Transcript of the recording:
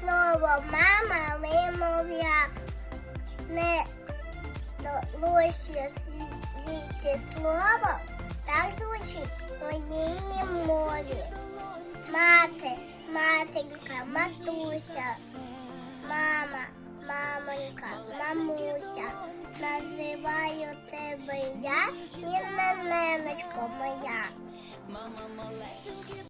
слово мама вимовля не лише світі слово, так звучить в одній мові. Мати, матенька, матуся, мама, мамонька, мамуся. Називаю тебе я, і ненечко моя.